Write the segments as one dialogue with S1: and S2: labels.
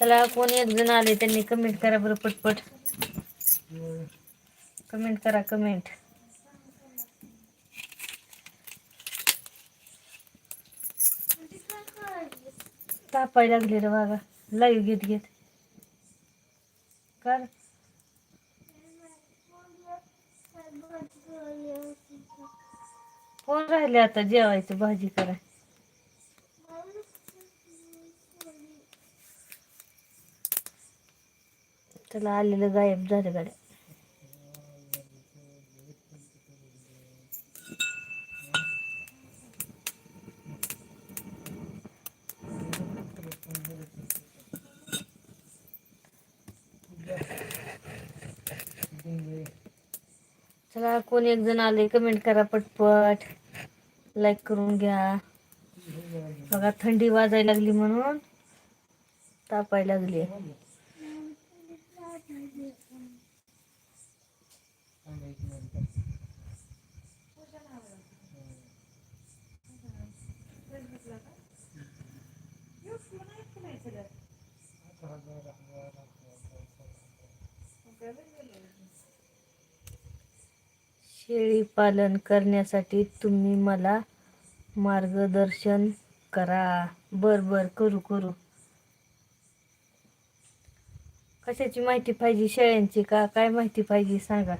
S1: चला कोण एक जण आले त्यांनी कमेंट करा बरं पटपट. कमेंट करा कमेंट तापाय लागले रे बागा लाईव्ह घेत घेत. कर कोण राहिले आता जेवायचं? भाजी करा. त्याला आलेलं गायब झालं गाड्या चला कोण एक जण आले कमेंट करा पटपट लाईक करून घ्या बघा थंडी वाजायला लागली म्हणून शेळी पालन करण्यासाठी तुम्ही मला मार्गदर्शन करा. बर बर करू करू. कशाची माहिती पाहिजे शेळ्यांची का? काय माहिती पाहिजे सांगा.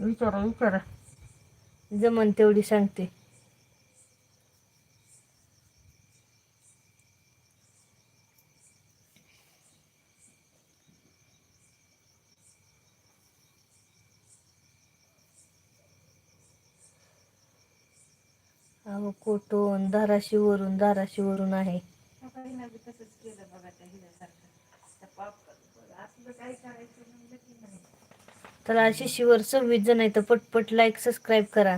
S1: विचारा विचारा. जमन तेवढी सांगते. अहो कोटून धाराशीवरून धाराशीवरून आहे. चला शिशीवर सव्वीस जण आहे तर पटपट लाईक सबस्क्राईब करा.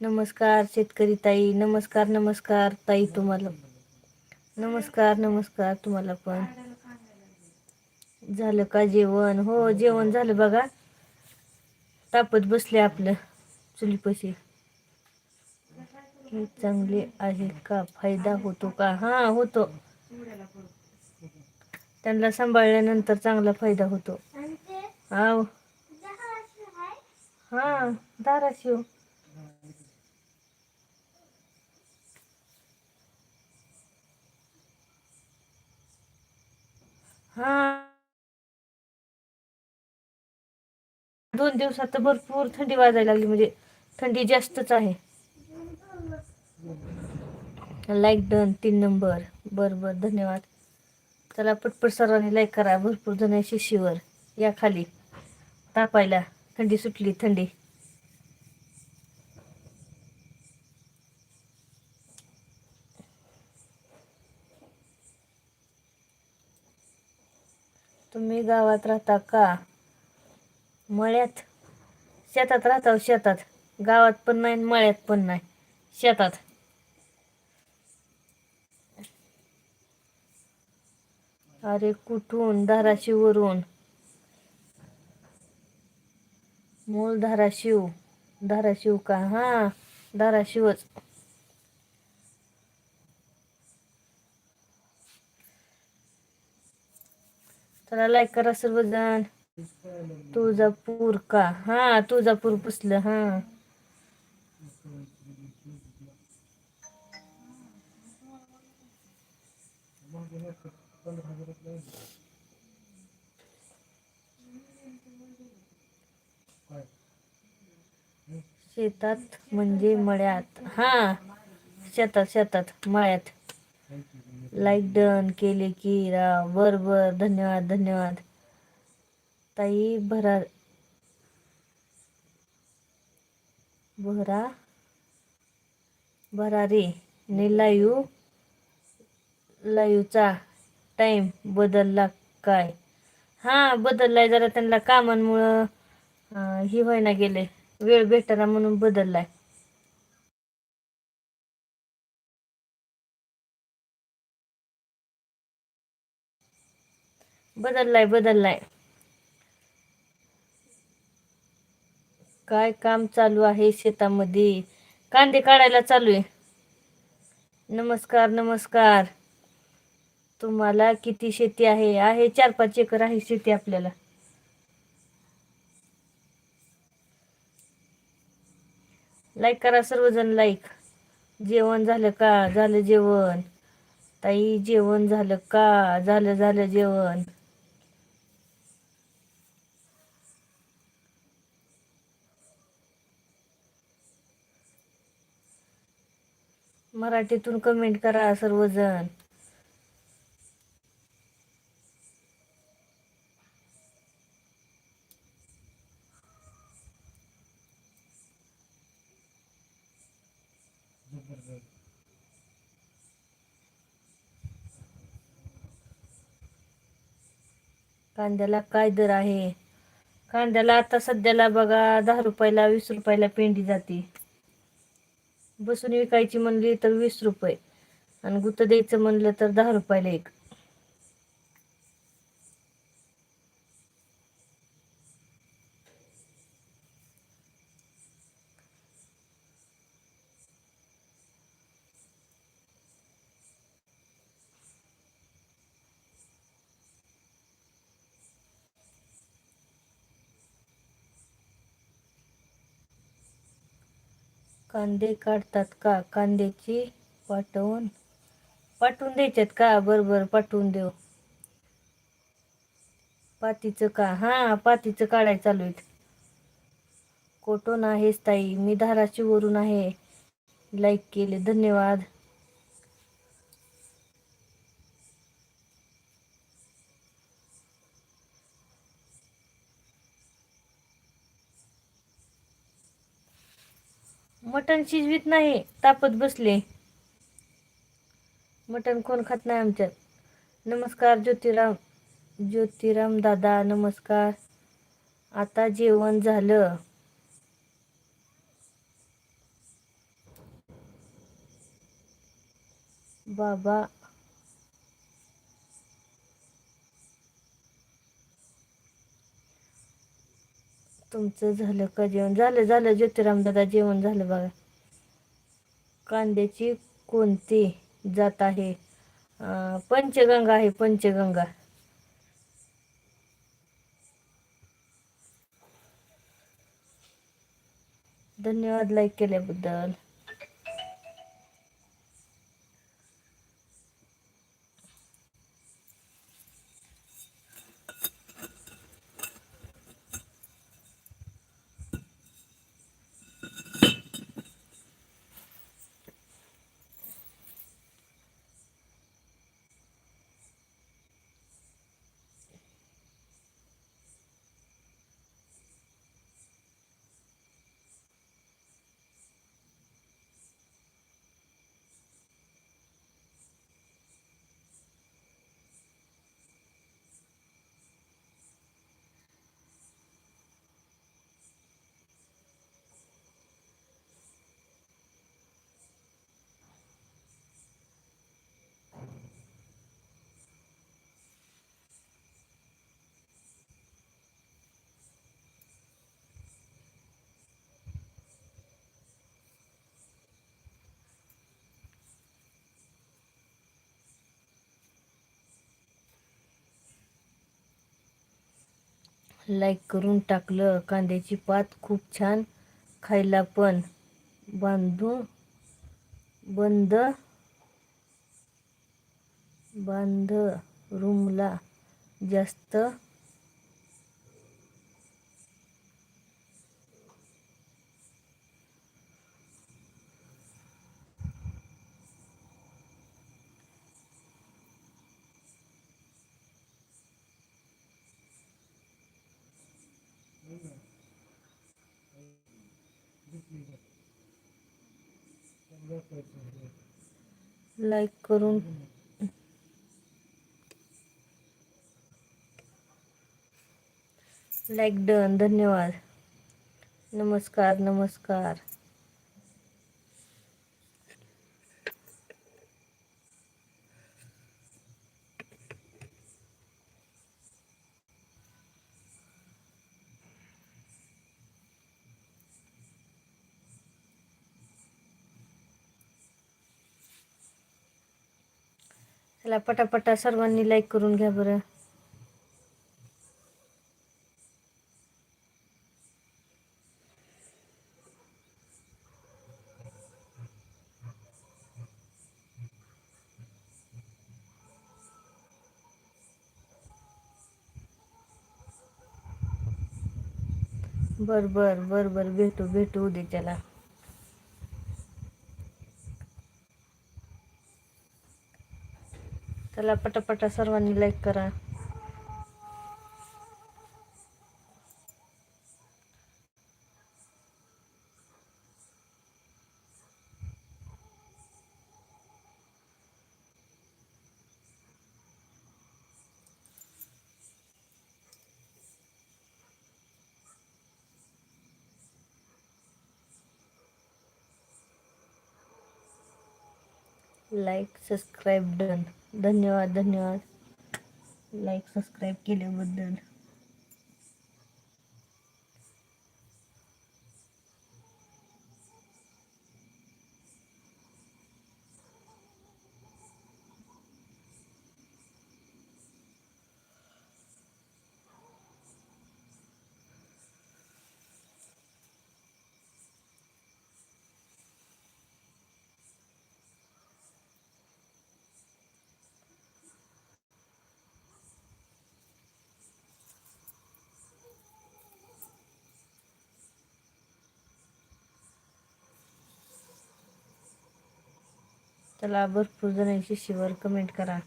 S1: नमस्कार शेतकरी ताई. नमस्कार नमस्कार ताई तुम्हाला. नमस्कार नमस्कार तुम्हाला पण. झालं का जेवण? हो जेवण झालं बघा. तापत बसले आपलं चुलीपाशी. हे चांगले आहे का? फायदा होतो का? हा होतो. त्यांना सांभाळल्यानंतर चांगला फायदा होतो. आव हा धाराशिव. हा. दोन दिवसात भरपूर थंडी वाजायला लागली म्हणजे थंडी जास्तच आहे. लाईक डन तीन नंबर बर बरं. धन्यवाद. चला पटपट सर्वांनी लाईक करा. भरपूर जण शिशीवर या खाली. तापायला. थंडी सुटली थंडी. तुम्ही गावात राहता का? मळ्यात? शेतात राहता हो, शेतात. गावात पण नाही आणि मळ्यात पण नाही. शेतात. अरे कुठून? धाराशिववरून. मूळ धाराशिव. धाराशिव का? हा धाराशिवच. चला लाईक करा सर्वजण. तुळजापूर का? हा तुळजापूर पुसलं हा. शेतात म्हणजे मळ्यात. हा शेतात शेतात मळ्यात. लाईक डन केले की राव बर बर धन्यवाद धन्यवाद. ताई भरा. भरा. भरारी ने लाईव लाईवचा टाईम बदलला काय? हा बदललाय जरा त्यांना कामांमुळं. हे ही व्हायना गेले. वेळ भेटना म्हणून बदललाय. बदललाय बदललाय. काय काम चालू आहे शेतामध्ये? कांदे काढायला चालू आहे. नमस्कार नमस्कार. तुम्हाला किती शेती आहे? आहे चार पाच एकर आहे शेती आपल्याला. लाईक करा सर्वजण लाईक जेवण झालं का? झालं जेवण. ताई जेवण झालं का? झालं झालं जेवण. मराठीतून कमेंट करा सर्वजण. कांद्याला काय दर आहे? कांद्याला आता सध्याला बघा दहा रुपयाला वीस रुपयाला पेंडी जाते. बसून विकायची म्हणली तर वीस रुपये. आणि गुत्त द्यायचं म्हणलं तर दहा रुपयाला एक. कांदे काढतात का? कांद्याची पाठवून पाठवून द्यायच्यात का? बरं बरं पाठवून देऊ. पातीचं का? हां पातीचं काढाय चालू आहेत. कोटून आहेस ताई मी धाराशिववरून आहे. लाईक केले धन्यवाद. मटण शिजवीत नाही तापत बसले. मटण कोण खात नाही आमच्यात. नमस्कार ज्योतिराम ज्योतिराम दादा नमस्कार. आता जेवण झालं. बाबा तुमचं झालं का जेवण? झालं झालं. ज्योतिरामदादा जेवण झालं बघा. कांद्याची कोणती जात आहे? पंचगंगा आहे पंचगंगा. धन्यवाद लाईक केल्याबद्दल. लाईक करून टाकलं. कांद्याची पात खूप छान खायला पण बांधू बंद बांध रूमला जास्त लाईक करून. लाईक डन धन्यवाद. नमस्कार नमस्कार. त्याला पटापटा सर्वांनी लाईक करून घ्या बरं. बर बर बर बर भेटू भेटू उद्या त्याला त्याला पटापटा सर्वांनी लाईक करा. लाईक सबस्क्राईब डन धन्यवाद धन्यवाद. लाईक सबस्क्राईब केल्याबद्दल. चला भरपूर जणांची शिवर कमेंट करा.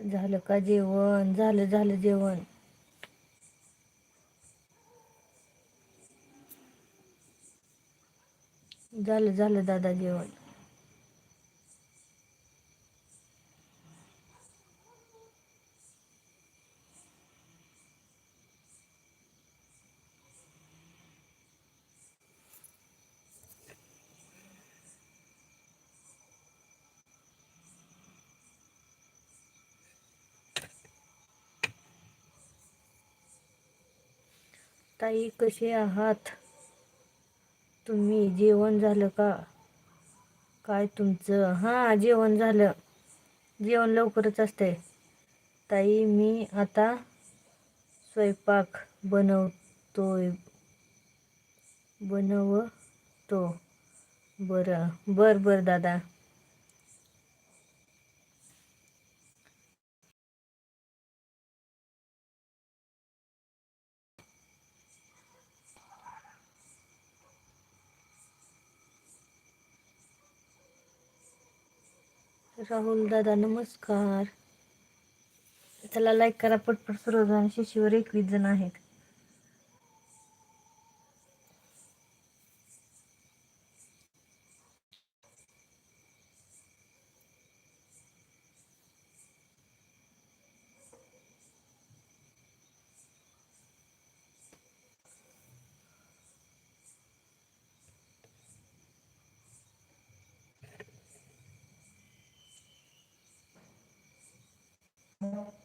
S1: झालं का जेवण? झालं झालं जेवण. झालं झालं दादा जेवण. ताई कसे आहात? तुम्ही जेवण झालं का? काय तुमचं? हां जेवण झालं. जेवण लवकरच असते ताई मी आता स्वयंपाक बनवतोय. बनवतो. बरं बरं बरं दादा. राहुल दादा नमस्कार. त्याला लाईक करा पटपट सर्वजण. शिशीवर एकवीस जण आहेत. more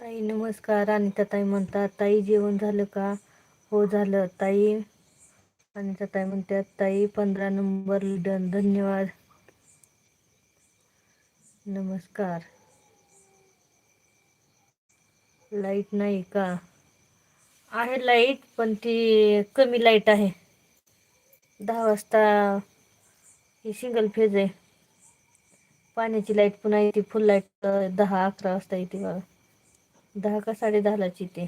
S1: ताई नमस्कार. अनिता ताई म्हणतात ताई जेवण झालं का? हो झालं. ताई अनिता ताई म्हणतात ताई पंधरा नंबर डन धन्यवाद. नमस्कार. लाइट नाही का? आहे लाइट पण ती कमी लाइट आहे. दहा वाजता ही सिंगल फेज आहे. पाण्याची लाइट पुन्हा येते फुल लाइट दहा अकरा वाजता येते बघा. दहा का साडे दहालाच येते